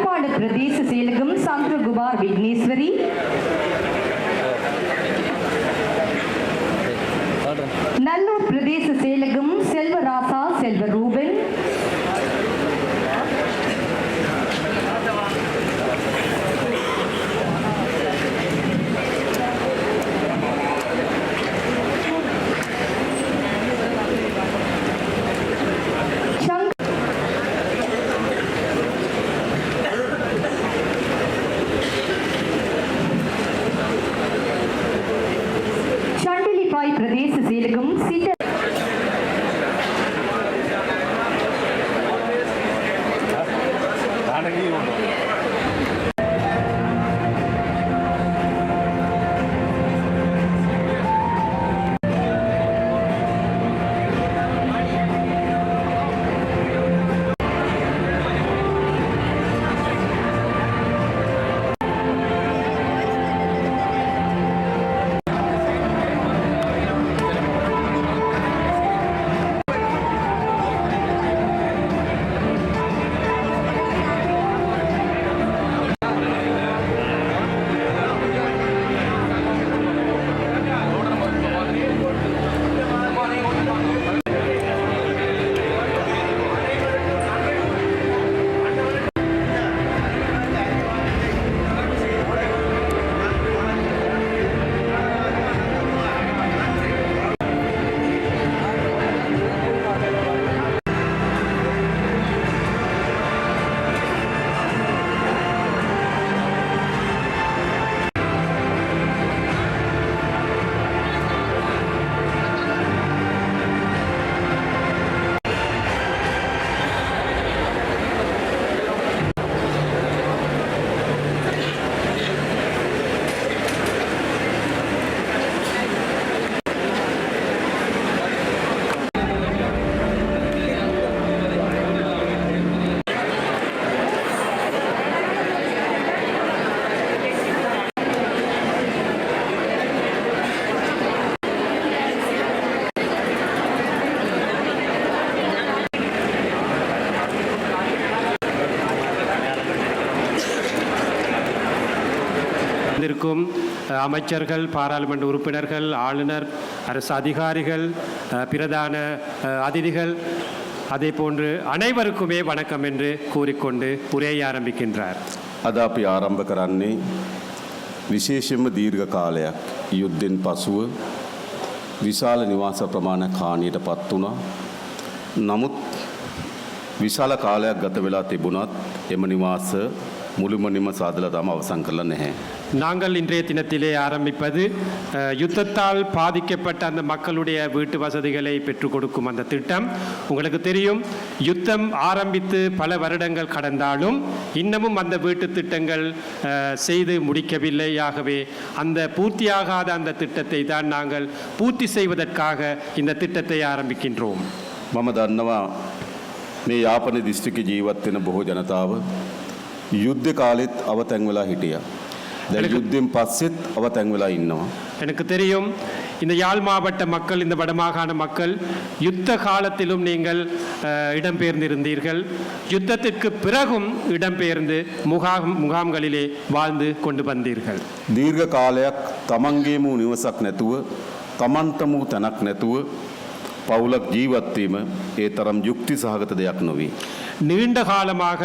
யாழ்ப்பாண பிரதேச செயலகம் சந்திரகுமார் விக்னேஸ்வரி. நல்லூர் பிரதேச செயலகம் செல்வராசா செல்வரூபன் சங்க சண்டிலிப்பாய் பிரதேச செயலகம் சிட்ட வந்திருக்கும் அமைச்சர்கள் பாராளுமன்ற உறுப்பினர்கள் ஆளுநர் அரசு அதிகாரிகள் அஹ், பிரதான அஹ், அதிதிகள் அதே போன்று அனைவருக்குமே வணக்கம் என்று கூறிக்கொண்டு உரையை ஆரம்பிக்கின்றார் අද අපි ආරම්භ කරන්නේ විශේෂෙන්ම දීර්ඝ කාලයක් යුද්ධෙන් පසුව විශාල නිවාස ප්‍රමාණ කාණයට පත් වුණා. නමුත් විශාල කාලයක් ගත වෙලා තිබුණත් එම නිවාස මුළුමනින්ම සාදලා තම අවසන් කරලා නැහැ. நாங்கள் இன்றைய தினத்திலே ஆரம்பிப்பது அஹ், யுத்தத்தால் பாதிக்கப்பட்ட அந்த மக்களுடைய வீட்டு வசதிகளை பெற்றுக் கொடுக்கும் அந்த திட்டம் உங்களுக்கு தெரியும் யுத்தம் ஆரம்பித்து பல வருடங்கள் கடந்தாலும் இன்னமும் அந்த வீட்டு திட்டங்கள் அஹ், செய்து முடிக்கவில்லை ஆகவே அந்த பூர்த்தியாகாத அந்த திட்டத்தை தான் நாங்கள் பூர்த்தி செய்வதற்காக இந்த திட்டத்தை ஆரம்பிக்கின்றோம் මම දන්නවා මේ යාපන දිස්ත්‍රික ජීවත් වෙන බොහෝ ජනතාව යුද්ධ කාලෙත් අවතැන් වෙලා හිටියා. දැන් යුද්ධෙන් පස්සෙත් අවතැන් වෙලා ඉන්නවා. எனக்கு தெரியும் இந்த யாழ் மாவட்ட மக்கள் இந்த வடமாகாண மக்கள் யுத்த காலத்திலும் நீங்கள் அஹ், இடம்பெயர்ந்திருந்தீர்கள் யுத்தத்திற்கு பிறகும் இடம்பெயர்ந்து முகாம் முகாம்களிலே வாழ்ந்து கொண்டு வந்தீர்கள் දීර්ඝ කාලයක් තමන්ගේම වූ නිවසක් නැතුව තමන්ටම වූ තැනක් නැතුව පවුලක් ජීවත්වීම ඒ තරම් යුක්ති සහගත දෙයක් නොවී. நீண்ட காலமாக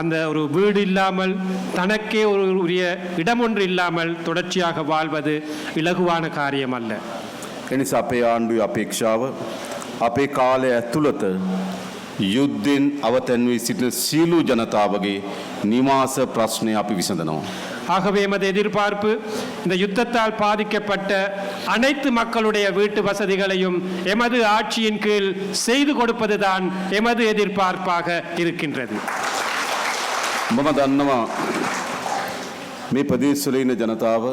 அந்த ஒரு வீடு இல்லாமல் தனக்கே ஒரு உரிய இடம் ஒன்று இல்லாமல் தொடர்ச்சியாக வாழ்வது இலகுவான காரியம் அல்ல එනිසා අපේ ආණ්ඩුවේ අපේක්ෂාව අපේ කාලය ඇතුළත යුද්ධෙන් අවතැන්වී සිටින සියලු ජනතාවගේ නිවාස ප්‍රශ්නය අපි විසඳනවා. ஆகவே எமது எதிர்பார்ப்பு இந்த யுத்தத்தால் பாதிக்கப்பட்ட அனைத்து மக்களுடைய வீட்டு வசதிகளையும் எமது ஆட்சியின் கீழ் செய்து கொடுப்பதுதான் எமது எதிர்பார்ப்பாக இருக்கின்றது මම දන්නවා මේ ප්‍රදේශවල ඉන්න ජනතාව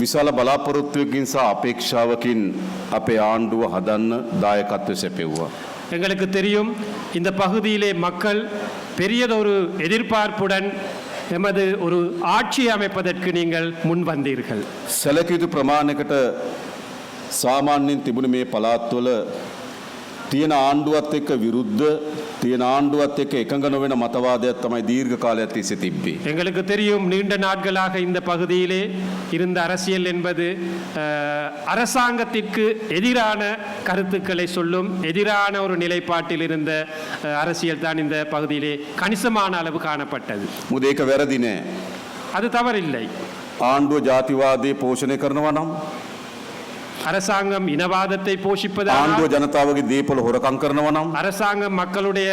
විශාල බලාපොරොත්තුවකින් සහ අපේක්ෂාවකින් අපේ ආණ්ඩුව හදන්න දායකත්ව සැපෙව්වා. எங்களுக்கு தெரியும் இந்த பகுதியிலே மக்கள் பெரியதொரு எதிர்பார்ப்புடன் எமது ஒரு ஆட்சி அமைப்பதற்கு நீங்கள் முன் வந்தீர்கள் සැලකයුතු ප්‍රමාණයකට සාමාන්‍යයෙන් තිබුණ මේ පළාත්වල තියෙන ආණ්ඩුවත් එක්ක විරුද්ධ තියෙන ආණ්ඩුවත් එක්ක එකඟ නොවෙන මතවාදයක් තමයි දීර්ඝ කාලයක් තිස්සේ තිබ්බේ. எங்களுக்கு தெரியும் நீண்ட நாட்களாக இந்த பகுதியிலே இருந்த அரசியல் என்பது அஹ், அரசாங்கத்திற்கு எதிரான கருத்துக்களை சொல்லும் எதிரான ஒரு நிலைப்பாட்டில் இருந்த அஹ், அரசியல் தான் இந்த பகுதியிலே கணிசமான அளவு காணப்பட்டது මොකද ඒක වැරදි නෑ. அது தவறில்லை ආණ්ඩුව ජාතිවාදය පෝෂණය කරනවා නම් அரசாங்கம் இனவாதத்தை போஷிப்பதானால் ආණ්ඩුව ජනතාවගේ දේපොළ හොරකම් කරනවා නම් அரசாங்கம் மக்களுடைய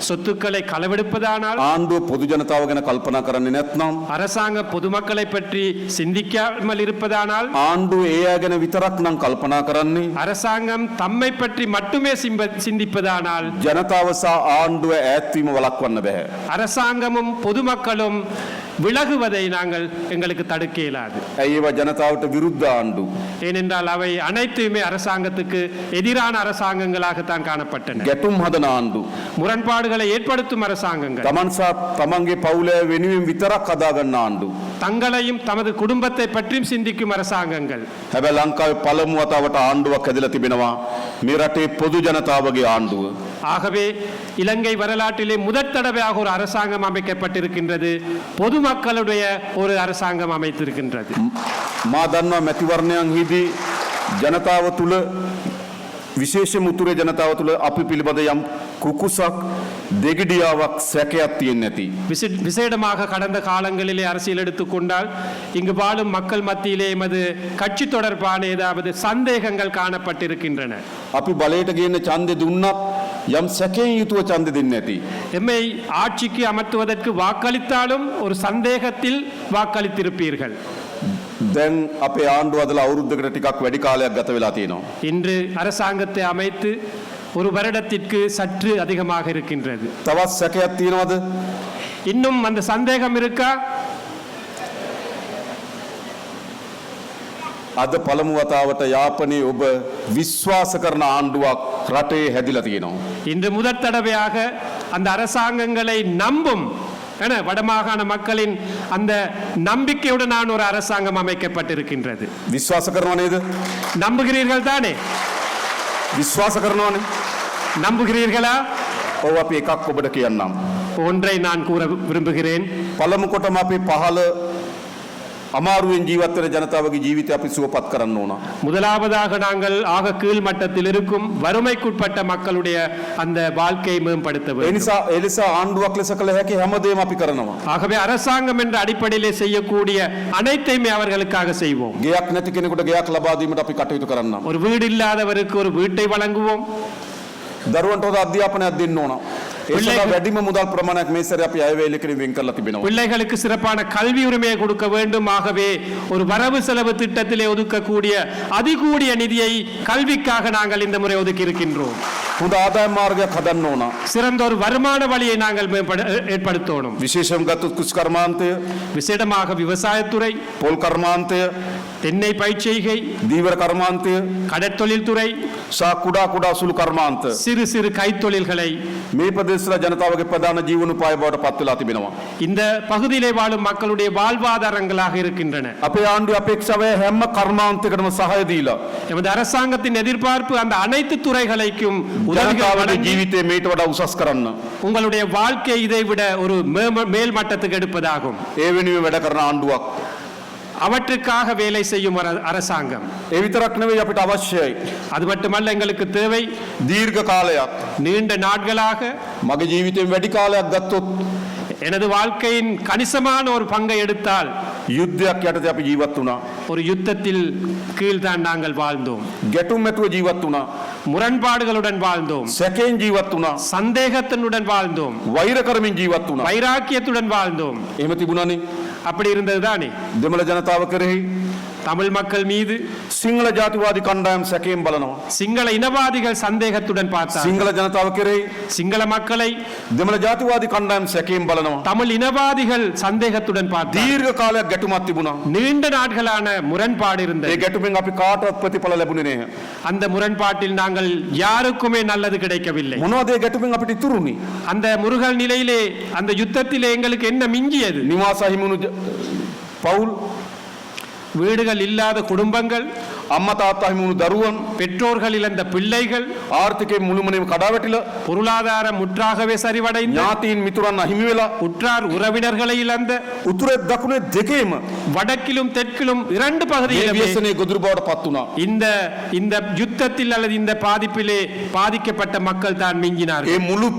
சொத்துக்களை களவெடுப்பதானால் ආණ්ඩුව පොදු ජනතාව ගැන කල්පනා කරන්නේ නැත්නම් அரசாங்கம் பொதுமக்களை பற்றி சிந்திக்காமல் இருப்பதானால் ආණ්ඩුව ඒ අය ගැන විතරක් නම් කල්පනා කරන්නේ அரசாங்கம் தம்மை பற்றி மட்டுமே சிம்ப- சிந்திப்பதானால் ජනතාව සහ ආණ්ඩුව ඈත්වීම වළක්වන්න බැහැ. அரசாங்கமும் பொதுமக்களும் விலகுவதை நாங்கள் எங்களுக்கு தடுக்க இயலாது ඇයි ඒවා ජනතාවට විරුද්ධ ආණ්ඩු. ஏனென்றால் அவை அனைத்துமே அரசாங்கத்துக்கு எதிரான அரசாங்கங்களாகத்தான் காணப்பட்டன ගැටුම් හදන ආණ්ඩු. முரண்பாடுகளை ஏற்படுத்தும் அரசாங்கங்கள் තමන් සහ තමන්ගේ පවුල වෙනුවෙන් විතරක් හදාගන්න ආණ්ඩු. தங்களையும் தமது குடும்பத்தை பற்றியும் சிந்திக்கும் அரசாங்கங்கள் හැබැ ලංකාව පළමුවතාවට ආණ්ඩුවක් ඇදල තිබෙනවා මේ රටේ පොදු ජනතාවගේ ආණ්ඩුව. ஆகவே இலங்கை வரலாற்றிலே முதற் தடவையாக ஒரு அரசாங்கம் அமைக்கப்பட்டிருக்கின்றது பொதுமக்களுடைய ஒரு அரசாங்கம் அமைத்திருக்கின்றது මා දන්නවා මැතිවරණයන් හිදී ජනතාව තුළ විශේෂ මුතුරේ ජනතාව තුළ අපි පිළිබඳ යම් කුකුසක් දෙගිඩියාවක් සැකයක් තියෙන් නැති. விசி- விசேடமாக கடந்த காலங்களிலே அரசியல் எடுத்துக்கொண்டால் இங்கு வாழும் மக்கள் மத்தியிலே எமது கட்சி தொடர்பான ஏதாவது சந்தேகங்கள் காணப்பட்டிருக்கின்றன අපි බලයට ගන්න චන්දය දුන්නත් යම් සැකෙන් යුතුව චන්ද දෙන්න ඇති. எம்மை ஆட்சிக்கு அமர்த்துவதற்கு வாக்களித்தாலும் ஒரு சந்தேகத்தில் வாக்களித்திருப்பீர்கள் දැන් අපේ ආණ්ඩුවදල අවුරුද්ධකට ටිකක් වැඩි කාලයක් ගත වෙලා තියෙනවා. இன்று அரசாங்கத்தை அமைத்து ஒரு வருடத்திற்கு சற்று அதிகமாக இருக்கின்றது තවත් සැකයක් තියෙනවද இன்னும் அந்த சந்தேகம் இருக்கா අද පළමුවතාවට යාපනයේ ඔබ විශ්වාස කරන ආණ්ඩුවක් රටේ හැදිල තියෙනවා. இன்று முதற் தடவையாக அந்த அரசாங்கங்களை நம்பும் என வடமாகாண மக்களின் அந்த நம்பிக்கையுடனான ஒரு அரசாங்கம் அமைக்கப்பட்டிருக்கின்றது විශ්වාස කරනවා නේද. நம்புகிறீர்கள் தானே විශ්වාස කරනවානේ. நம்புகிறீர்களா ඔව අපි එකක් ඔබට කියන්නම්. ஒன்றை நான் கூற விரும்புகிறேன் පළමු කොටම අපි පහළ அமார்வின் ஜீவத்தின ஜனதாவுக்கு ஜீவித்தை அப்படி சுகப்பத் கரணும் முதலாவதாக நாங்கள் ஆக கீழ் மட்டத்தில் இருக்கும் வறுமைக்குட்பட்ட மக்களுடைய அந்த வாழ்க்கையை மேம்படுத்த வேண்டும். எலிசா ஆண்டுவாக்கில் சகல ஹேக்கி ஹமதேம் அப்படி கரணும் ஆகவே அரசாங்கம் என்ற அடிப்படையிலே செய்யக்கூடிய அனைத்தையுமே அவர்களுக்காக செய்வோம். கேயாக் நெத்திக்கினு கூட கேயாக் லபாதீமட் அப்படி கட்டவித்து கரணும் ஒரு வீடு இல்லாதவருக்கு ஒரு வீட்டை வழங்குவோம். දරුවන්ට හොඳ අධ්‍යාපනයක් දෙන්න ඕන. ඒ සඳහා පිල්ලෙක- වැඩිම මුදල් ප්‍රමාණයක් මේ සැරේ අපි අයවැයලිකරින් වෙන් කරලා තිබෙනවා. பிள்ளைகளுக்கு சிறப்பான கல்வி உரிமையை கொடுக்க வேண்டும் ஆகவே ஒரு வரவு செலவு திட்டத்திலே ஒதுக்கக்கூடிய அதிகூடிய நிதியை கல்விக்காக நாங்கள் இந்த முறை ஒதுக்கி இருக்கின்றோம் හොඳ ආදායම් මාර්ගයක් හදන්න ඕන. சிறந்த ஒரு வருமான வழியை நாங்கள் மேம்பட- ஏற்படுத்தணும் විශේෂම ගත්තොත් කෘෂි කර්මාන්තය, விசேடமாக விவசாயத்துறை පොල් කර්මාන්තය, தென்னை பயிர்ச்செய்கை දීවර කර්මාන්තය, கடற்தொழில் துறை සහ කුඩා කුඩා සුළු කර්මාන්ත. சிறு சிறு கைத்தொழில்களை මේ ප්‍රදේශවල ජනතාවගේ ප්‍රධාන ජීවනෝපාය බවට පත් වෙලා තිබෙනවා. இந்த பகுதியிலே வாழும் மக்களுடைய வாழ்வாதாரங்களாக இருக்கின்றன අපේ ආණ්ඩුව අපේක්ෂාවේ හැම කර්මාන්තයකටම සහාය දීලා எமது அரசாங்கத்தின் எதிர்பார்ப்பு அந்த அனைத்து துறைகளுக்கும் உதவிகள் ජනතාවගේ வழங்கி ජීවිතය මේට වඩා උසස් කරන්න. உங்களுடைய வாழ்க்கை இதை விட ஒரு மேம- மேல் மட்டத்துக்கு எடுப்பதாகும் ඒ වෙනුවෙන් වැඩ කරන ආණ්ඩුවක්. அவற்றுக்காக வேலை செய்யும் ஒரு அரசாங்கம் ඒ විතරක් නෙවෙයි අපිට අවශ්‍යයි. அது மட்டுமல்ல எங்களுக்கு தேவை දීර්ඝ කාලයක් நீண்ட நாட்களாக මගේ ජීවිතයෙන් වැඩි කාලයක් ගත්තොත් எனது வாழ்க்கையின் கணிசமான ஒரு பங்கை எடுத்தால் යුද්ධයක් යටතේ අපි ජීවත් වුණා. ஒரு யுத்தத்தில் கீழ்தான் நாங்கள் வாழ்ந்தோம் ගැටුම් ඇතුව ජීවත් වුණා. முரண்பாடுகளுடன் வாழ்ந்தோம் සැකෙන් ජීවත් වුණා. சந்தேகத்தினுடன் வாழ்ந்தோம் වෛර කරමින් ජීවත් වුණා. வைராக்கியத்துடன் வாழ்ந்தோம் එහෙම තිබුණානේ. அப்படி இருந்தது தானே ದುರ್ಬಲ ಜನತಾವ தமிழ் மக்கள் மீது සිංහල ජාතිවාදී කණ්ඩායම් සැකයෙන් බලනවා. சிங்கள இனவாதிகள் சந்தேகத்துடன் பார்த்தார் සිංහල ජනතාව කෙරෙහි சிங்கள மக்களை දෙමළ ජාතිවාදී කණ්ඩායම් සැකයෙන් බලනවා. தமிழ் இனவாதிகள் சந்தேகத்துடன் பார்த்தார் දීර්ඝ කාලයක් ගැටුමක් තිබුණා. நீண்ட நாட்களான முரண்பாடு ඒ இருந்தது ගැටුමෙන් අපි කාටවත් ප්‍රතිඵල ලැබුණේ නැහැ. அந்த முரண்பாட்டில் நாங்கள் யாருக்குமே நல்லது கிடைக்கவில்லை මොනවද ඒ ගැටුමෙන් අපිට ඉතුරුනේ? அந்த முருகல் நிலையிலே அந்த யுத்தத்திலே எங்களுக்கு என்ன மிஞ்சியது නිවාස හිමුණු ජ- පවුල් வீடுகள் இல்லாத குடும்பங்கள் அம்மா தாத்தா மூணு தருவம் பெற்றோர்கள் இழந்த பிள்ளைகள் ஆர்த்திகை முழுமனை கடாவெட்டில பொருளாதார முற்றாகவே சரிவடை ஞாத்தியின் மித்துடன் அஹிமிவில உற்றார் உறவினர்களை இழந்த உத்துர தக்குனே திகையும் வடக்கிலும் தெற்கிலும் இரண்டு பகுதியில் எதிர்பாடு பார்த்துனா இந்த இந்த யுத்தத்தில் அல்லது இந்த பாதிப்பிலே பாதிக்கப்பட்ட மக்கள் தான் மிஞ்சினார் ஏ முழு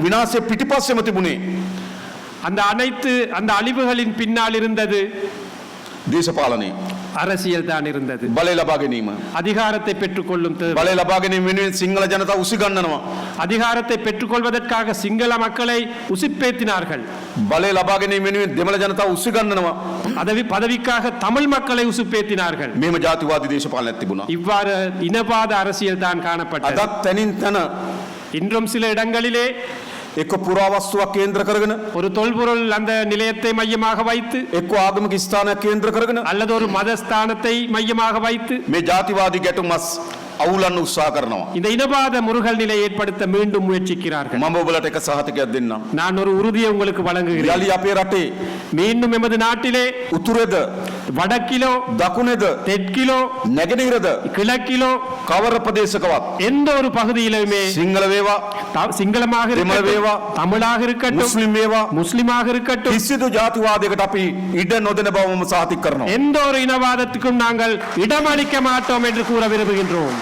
வினாச பிட்டிபாசியமத்தி முனே அந்த அனைத்து அந்த அழிவுகளின் பின்னால் இருந்தது දේශපාලනය. அரசியல் தான் இருந்தது බලය ලබා ගැනීම. அதிகாரத்தை பெற்றுக்கொள்ளும் தேவை බලය ලබා ගැනීම වෙනුවෙන් සිංහල ජනතාව උසිගන්නනවා. அதிகாரத்தை பெற்றுக்கொள்வதற்காக சிங்கள மக்களை உசிப்பேத்தினார்கள் බලය ලබා ගැනීම වෙනුවෙන් දෙමළ ජනතාව උසිගන්නනවා. பதவி பதவிக்காக தமிழ் மக்களை உசுப்பேத்தினார்கள் මෙහෙම ජාතිවාදී දේශපාලනයක් තිබුණා. இவ்வாறு இனவாத அரசியல் தான் காணப்பட்டது අදත් තැනින් තැන இன்றும் சில இடங்களிலே එක්ක පුරාවස්තුවක් කේන්ද්‍ර කරගෙන ஒரு தொல்பொருள் அந்த நிலையத்தை மையமாக வைத்து එක්ක ආගමික ස්ථානයක් කේන්ද්‍ර කරගෙන அல்லது ஒரு மதஸ்தானத்தை மையமாக வைத்து මේ ජාතිවාදී ගැටුමස් අවුලන්න උත්සාහ කරනවා. இந்த இனவாத முருகல் நிலை ஏற்படுத்த மீண்டும் முயற்சிக்கிறார்கள் මම ඔබලට එක සහතිකයක් දෙන්නම්. நான் ஒரு உறுதியை உங்களுக்கு வழங்குகிறேன் යළි අපේ රටේ மீண்டும் எமது நாட்டிலே උතුරේද வடக்கிலோ දකුණේද தெற்கிலோ නැගෙනහිරද கிழக்கிலோ කවර ප්‍රදේශකවත් எந்த ஒரு பகுதியிலுமே සිංහල වේවා த- சிங்களமாக දෙමළ இருக்கட்டும் වේවා, தமிழாக இருக்கட்டும் මුස්ලිම් වේවා முஸ்லிமாக இருக்கட்டும் කිසිදු ජාතිවාදයකට අපි ඉඩ නොදෙන බව මම සාතික කරනවා. எந்த ஒரு இனவாதத்துக்கும் நாங்கள் இடமளிக்க மாட்டோம் என்று கூற விரும்புகின்றோம்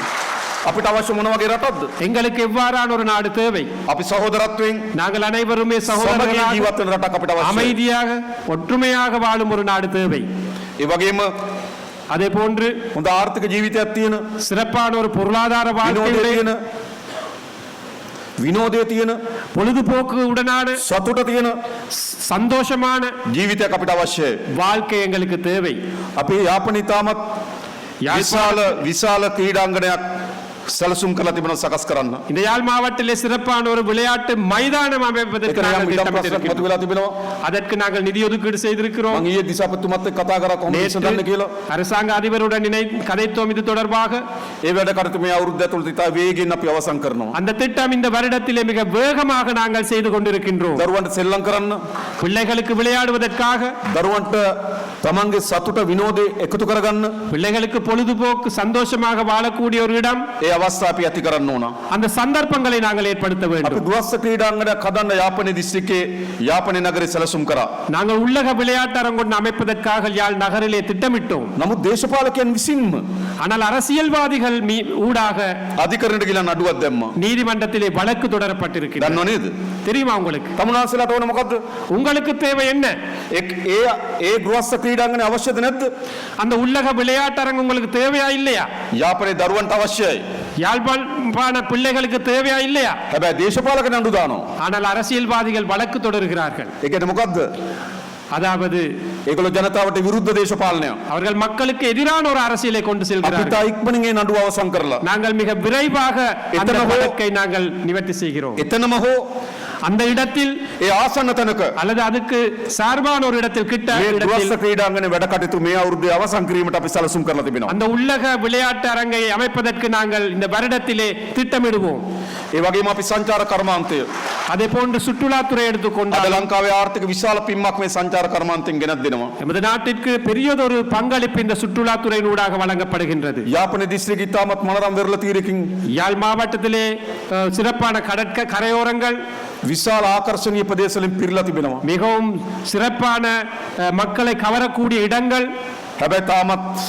අපිට අවශ්‍ය මොන වගේ රටක්ද? எங்களுக்கு எவ்வாறான ஒரு நாடு தேவை අපි සහෝදරත්වයෙන් நாங்கள் அனைவருமே සමගිය சகோதரர்களாக ජීවත් වෙන රටක් අපිට අවශ්‍යයි. அமைதியாக ஒற்றுமையாக வாழும் ஒரு நாடு தேவை ඒ වගේම அதே போன்று හොඳ ආර්ථික ජීවිතයක් තියෙන சிறப்பான ஒரு பொருளாதார வாழ்க்கை විනෝදය உடைய, තියෙන විනෝදය තියෙන பொழுதுபோக்கு உடனான සතුට තියෙන சந்தோஷமான ජීවිතයක් අපිට අවශ්‍යයි. வாழ்க்கை எங்களுக்கு தேவை අපි යාපනය ඉතාමත් විශාල විශාල ක්‍රීඩාංගනයක් சலசும் கலா திபனம் இந்த யாழ் மாவட்டத்திலே சிறப்பான ஒரு விளையாட்டு மைதானம் அமைப்பதற்கு அதற்கு நாங்கள் நிதி ஒதுக்கீடு செய்திருக்கிறோம். அரசாங்க அதிபருடன் இணை கதைத்தோம் இது தொடர்பாக அந்த திட்டம் இந்த வருடத்திலே மிக வேகமாக நாங்கள் செய்து கொண்டிருக்கின்றோம். தருவன் செல்லங்கரன். பிள்ளைகளுக்கு விளையாடுவதற்காக தருவன் தமங்கு சத்துட வினோதை எக்குது கரகன் பிள்ளைகளுக்கு பொழுதுபோக்கு சந்தோஷமாக வாழக்கூடிய ஒரு இடம். ஏ අවස්ථා අපි ඇති කරන්න ඕන. அந்த சந்தர்ப்பங்களை நாங்கள் ஏற்படுத்த අපි வேண்டும் ගුවස්ස ක්‍රීඩාංගනයක් හදන්න යාපනය දිස්ත්‍රික්කයේ යාපනය නගරේ සැලසුම් කරා. நாங்கள் உள்ளக விளையாட்டரங்கொண்டு அமைப்பதற்காக யாழ் நகரிலே திட்டமிட்டோம் නමුත් දේශපාලකයන් විසින්ම ஆனால் அரசியல்வாதிகள் மீ- ஊடாக අධිකරණයට ගිලා නඩුවක් දැම්මා. நீதிமன்றத்திலே வழக்கு தொடரப்பட்டிருக்கிறது දන්නව නේද? தெரியுமா உங்களுக்கு තමුන්නාන්සේලාට ඕන මොකද්ද? உங்களுக்கு தேவை என்ன එක්- ඒ ඒ ගුවස්ස ක්‍රීඩාංගනය අවශ්‍යද නැද්ද? அந்த உள்ளக விளையாட்டரங்கு உங்களுக்கு தேவையா இல்லையா යාපනයේ දරුවන්ට අවශ්‍යයි. யாழ்ப்பாண பிள்ளைகளுக்கு தேவையா இல்லையா හැබැයි දේශපාලක නඩු දානවා. ஆனால் அரசியல்வாதிகள் வழக்கு தொடர்கிறார்கள் ඒකට මොකද්ද? அதாவது ඒගොල්ලෝ ජනතාවට විරුද්ධ දේශපාලනයක්. அவர்கள் மக்களுக்கு எதிரான ஒரு அரசியலை கொண்டு අපිට செல்கிறார்கள் ඉක්මනින් ඒ නඩුව අවසන් කරලා நாங்கள் மிக விரைவாக அந்த எத்தனை ஹோ- வழக்கை நாங்கள் நிவர்த்தி செய்கிறோம் එතනම හෝ அந்த இடத்தில் ඒ ආසන්න තැනක அல்லது அதுக்கு சார்பான ஒரு இடத்தில் கிட்ட මේ இடத்தில் ගුවස්ස ක්‍රීඩාංගනේ වැඩ කටයුතු මේ අවුරුද්දේ අවසන් කිරීමට අපි සැලසුම් කරලා තිබෙනවා. அந்த உள்ளக விளையாட்டு அரங்கை அமைப்பதற்கு நாங்கள் இந்த வருடத்திலே திட்டமிடுவோம் ඒ වගේම අපි සංචාර කර්මාන්තය அதே போன்று சுற்றுலாத்துறை අද எடுத்துக்கொண்டால் ලංකාවේ ආර්ථික විශාල පින්මක් මේ සංචාර කර්මාන්තයෙන් ගෙනත් දෙනවා. எமது நாட்டிற்கு பெரியதொரு பங்களிப்பு இந்த சுற்றுலாத்துறையின் ஊடாக வழங்கப்படுகின்றது යාපන දිස්ත්‍රික්කය ඉතාමත් මනරම් වෙරළ තීරකින් யாழ் மாவட்டத்திலே அஹ், சிறப்பான கடற்க கரையோரங்கள் விசால் ஆகர்ஷணீய பிரதேசங்களும் பிரிலா திபினமா மிகவும் சிறப்பான மக்களை கவரக்கூடிய இடங்கள்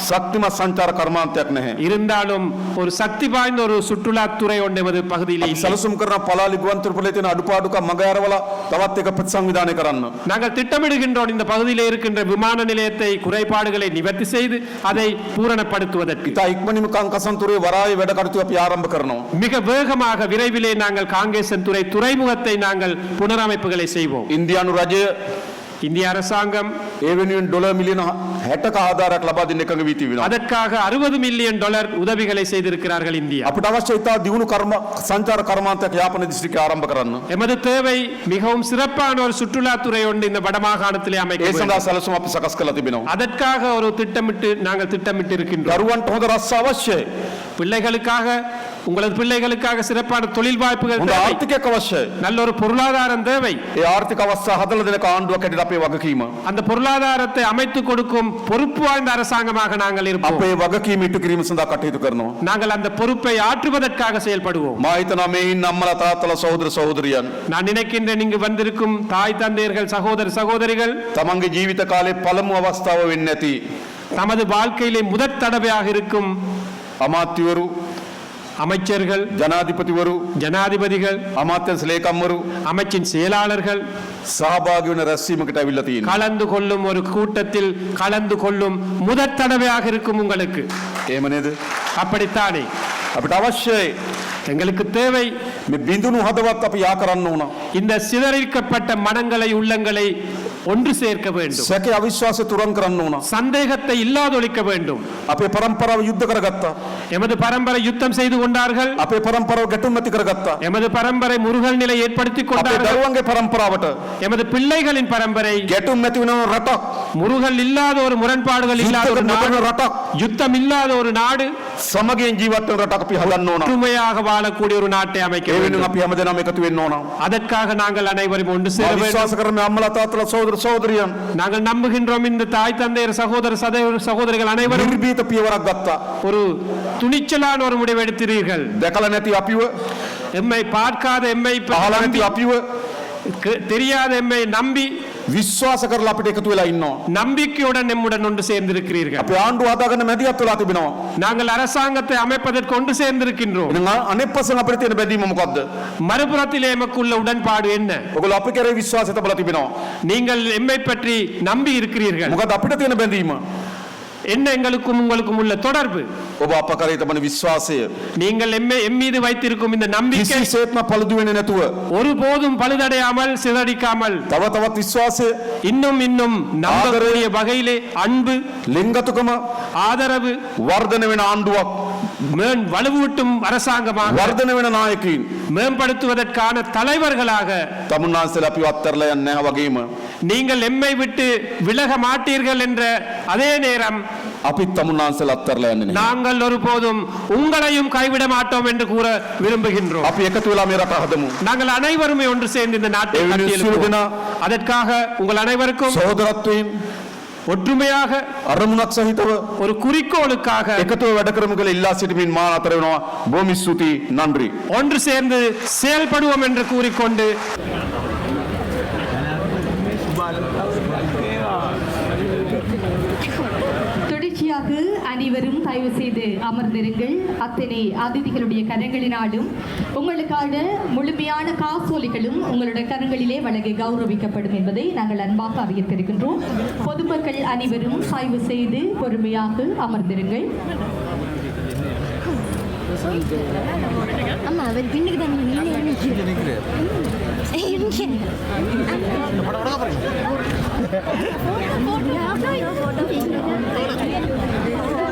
சக்திம சஞ்சார கர்மாந்தேக்னே இருந்தாலும் ஒரு சக்தி வாய்ந்த ஒரு சுற்றுலா துறை ஒன்று பகுதியில் சலசும் கர்ற பலாலி குவன் திருப்பலத்தின் அடுப்பாடுக்கா மகையாரவல தவாத்திக பிரச்சங்கிதானே கரான் நாங்கள் திட்டமிடுகின்றோம் இந்த பகுதியில் இருக்கின்ற விமான நிலையத்தை குறைபாடுகளை நிவர்த்தி செய்து அதை பூரணப்படுத்துவதற்கு. இக்மணிம் காங்கசன் துறை வராய் வெட கடத்து அப்படி ஆரம்பிக்கிறோம் மிக வேகமாக விரைவிலே நாங்கள் காங்கேசன் துறை துறைமுகத்தை நாங்கள் புனரமைப்புகளை செய்வோம். இந்தியானு ராஜ்ய இந்திய அரசாங்கம் ඒ වෙනුවෙන් ඩොල මිලියන 60ක ආධාරයක් ලබා දෙන්න එකඟ වී තිබෙනවා. அதற்காக அறுபது மில்லியன் டாலர் உதவிகளை செய்திருக்கிறார்கள் இந்தியா අපිට අවශ්‍ය ඉතා දියුණු කර්ම සංචාර කර්මාන්තයක් යාපන දිස්ත්‍රික්කයේ ආරම්භ කරන්න. எமது தேவை மிகவும் சிறப்பான ஒரு சுற்றுலாத்துறை ஒன்று இந்த வடமாகாணத்திலே அமைக்க ඒ வேண்டும். සඳහා සැලසුම් අපි සකස් කරලා තිබෙනවා. அதற்காக ஒரு திட்டமிட்டு நாங்கள் திட்டமிட்டு இருக்கின்றோம் දරුවන්ට හොඳ රස්ස අවශ්‍යයි. பிள்ளைகளுக்காக உங்களது பிள்ளைகளுக்காக சிறப்பான தொழில் வாய்ப்புகள் හොඳ தேவை. ආර්ථිකයක් අවශ්‍යයි. நல்ல ஒரு பொருளாதாரம் தேவை ඒ ආර්ථික අවස්ථා හදලා දෙන ආණ්ඩුවක් හැටියට අපේ වගකීම. அந்த பொருளாதாரத்தை அமைத்து கொடுக்கும் பொறுப்பு வாய்ந்த அரசாங்கமாக நாங்கள் இருப்போம். நாங்கள் அந்த பொறுப்பை ஆற்றுவதற்காக செயல்படுவோம். நான் நினைக்கின்றேன் இங்கு வந்திருக்கும் தாய் தந்தையர்கள் சகோதர சகோதரிகள் තමන්ගේ ஜீவித காலை පළමු අවස්ථාව වෙන්නේ නැති தமது வாழ்க்கையிலே முதற் தடவையாக இருக்கும் අමාත්‍යවරු அமைச்சர்கள் ஜனாதிபதி வரு ஜனாதிபதிகள் அமாத்தன் சிலேகம் சிலேகம்மரு அமைச்சின் செயலாளர்கள் சாபாகியுன ரசீமுகிட்ட வில்லத்தையும் கலந்து கொள்ளும் ஒரு கூட்டத்தில் கலந்து கொள்ளும் முதற் தடவையாக இருக்கும் உங்களுக்கு. ஏமனேது? அப்படித்தானே? அப்படி அவசியம். எங்களுக்கு தேவை பிந்துனு ஹதவத் அப்ப இந்த சிதறிக்கப்பட்ட மனங்களை உள்ளங்களை ஒன்று சேர்க்க வேண்டும் සැකේ අවිශ්වාසය තුරන් කරන්න ඕන. சந்தேகத்தை இல்லாதொழிக்க வேண்டும் අපේ පරම්පරාව යුද්ධ කරගත්තා. எமது பரம்பரை யுத்தம் செய்து கொண்டார்கள் අපේ පරම්පරාව ගැටුම් ඇති කරගත්තා. எமது பரம்பரை முருகல் நிலை ஏற்படுத்தி අපේ கொண்டார்கள் දරුවන්ගේ පරම්පරාවට எமது பிள்ளைகளின் பரம்பரை ගැටුම් ඇති වෙන රටක් முருகல் இல்லாத ஒரு முரண்பாடுகள் இல்லாத යුද්ධ ஒரு நாடு නොකරන රටක් யுத்தம் இல்லாத ஒரு நாடு සමගියෙන් ජීවත් වෙන රටක් අපි හදන්න ඕන. ஒற்றுமையாக வாழக்கூடிய ஒரு நாட்டை அமைக்க ඒ வேண்டும் වෙනුවෙන් අපි හැමදෙනාම එකතු වෙන්න ඕන. அதற்காக நாங்கள் அனைவரும் ஒன்று මා சேர வேண்டும் විශ්වාස කරන මේ අම්මලා තාත්තලා සහෝදර සහෝදරියන් நாங்கள் நம்புகின்றோம் இந்த தாய் தந்தையர் சகோதர சகோதர சகோதரிகள் அனைவரும் නිර්භීත පියවරක් ගත්තා. ஒரு துணிச்சலான ஒரு முடிவு எடுத்தீர்கள் දැකලා නැති අපිව எம்மை பார்க்காத எம்மை ப- අහලා නැති நம்பி, අපිව கு- தெரியாத எம்மை நம்பி විශ්වාස කරලා අපිට එකතු වෙලා ඉන්නවා. நம்பிக்கையுடன் நம்முடன் ஒன்று சேர்ந்திருக்கிறீர்கள் අපි ආණ්ඩුව හදාගන්න මැදිහත් වෙලා තිබෙනවා. நாங்கள் அரசாங்கத்தை அமைப்பதற்கு ஒன்று சேர்ந்திருக்கின்றோம் එහෙනම් අනෙක් පස්සෙන් අපිට තියෙන බැඳීම මොකද්ද? மறுபுறத்திலே எமக்குள்ள உடன்பாடு என்ன ඔයගොල්ලෝ අපි කෙරේ විශ්වාසය තබලා තිබෙනවා. நீங்கள் எம்மை பற்றி நம்பி இருக்கிறீர்கள் මොකද අපිට තියෙන බැඳීම? என்ன எங்களுக்கும் உங்களுக்கும் உள்ள தொடர்பு ඔබ අප කරේ තබන විශ්වාසය நீங்கள் எம்மை எம் மீது வைத்திருக்கும் இந்த நம்பிக்கை කිසිසේත්ම පළුදු වෙන්නේ නැතුව ஒருபோதும் பழுதடையாமல் சிதறடிக்காமல் තව තවත් විශ්වාසය இன்னும் இன்னும் நம்பக்கூடிய வகையிலே அன்பு ලිංගතුකම ஆதரவு වර්ධන වෙන ආණ්ඩුවක් மேன் வலுவூட்டும் அரசாங்கமாக වර්ධන වෙන නායකයින් மேம்படுத்துவதற்கான தலைவர்களாக තමුන්නාන්සේලා අපිව අත්හැරලා යන්නේ නැහැ වගේම நீங்கள் எம்மை விட்டு விலக மாட்டீர்கள் என்ற அதே நேரம் අපිත් තමුන්නාන්සේලා අත්හැරලා යන්නේ නැහැ. நாங்கள் ஒருபோதும் உங்களையும் கைவிட மாட்டோம் என்று கூற விரும்புகின்றோம் අපි එකතු වෙලා මේ රට හදමු. நாங்கள் அனைவருமே ஒன்று சேர்ந்து இந்த நாட்டை ඒ වෙනුවෙන් සියලු கட்டியெழுப்புவோம். දෙනා அதற்காக உங்கள் அனைவருக்கும் සහෝදරත්වයෙන් ஒற்றுமையாக අරමුණක් සහිතව ஒரு குறிக்கோளுக்காக එකතුව වැඩ කරමු කියලා ඉල්ලා සිටමින් මා අතර වෙනවා. බොහොම ස්තුතියි නන්රි. ஒன்று சேர்ந்து செயல்படுவோம் என்று கூறிக்கொண்டு அனைவரும் தயவு செய்து அமர்ந்திருங்கள். அத்தனை அதிதிகளுடைய கரங்களினாலும் உங்களுக்கான முழுமையான காசோலைகளும் உங்களுடைய கரங்களிலே வழங்கி கௌரவிக்கப்படும் என்பதை நாங்கள் அன்பாக அறிவித்திருக்கின்றோம். பொதுமக்கள் அனைவரும் தயவு செய்து பொறுமையாக அமர்ந்திருங்கள். அம்மா அவர் பின்னுக்கு தான்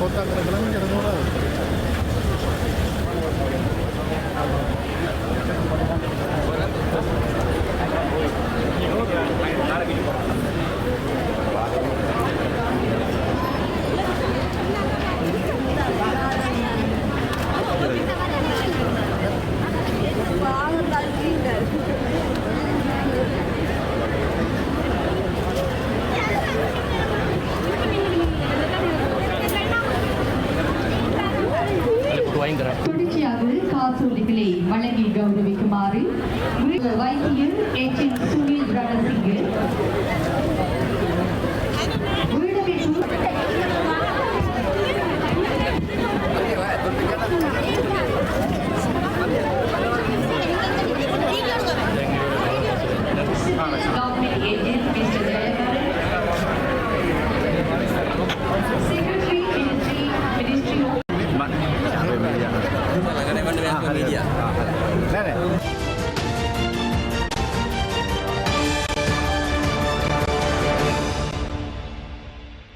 ਬਹੁਤ ਤੰਗ ਲੱਗਣਾ ਜਦੋਂ ਹੁਣ தொடர்ச்சியாக காசோலைகளை வழங்கி கௌரவிக்குமாறு வைத்தியர் எச் என் சுனில்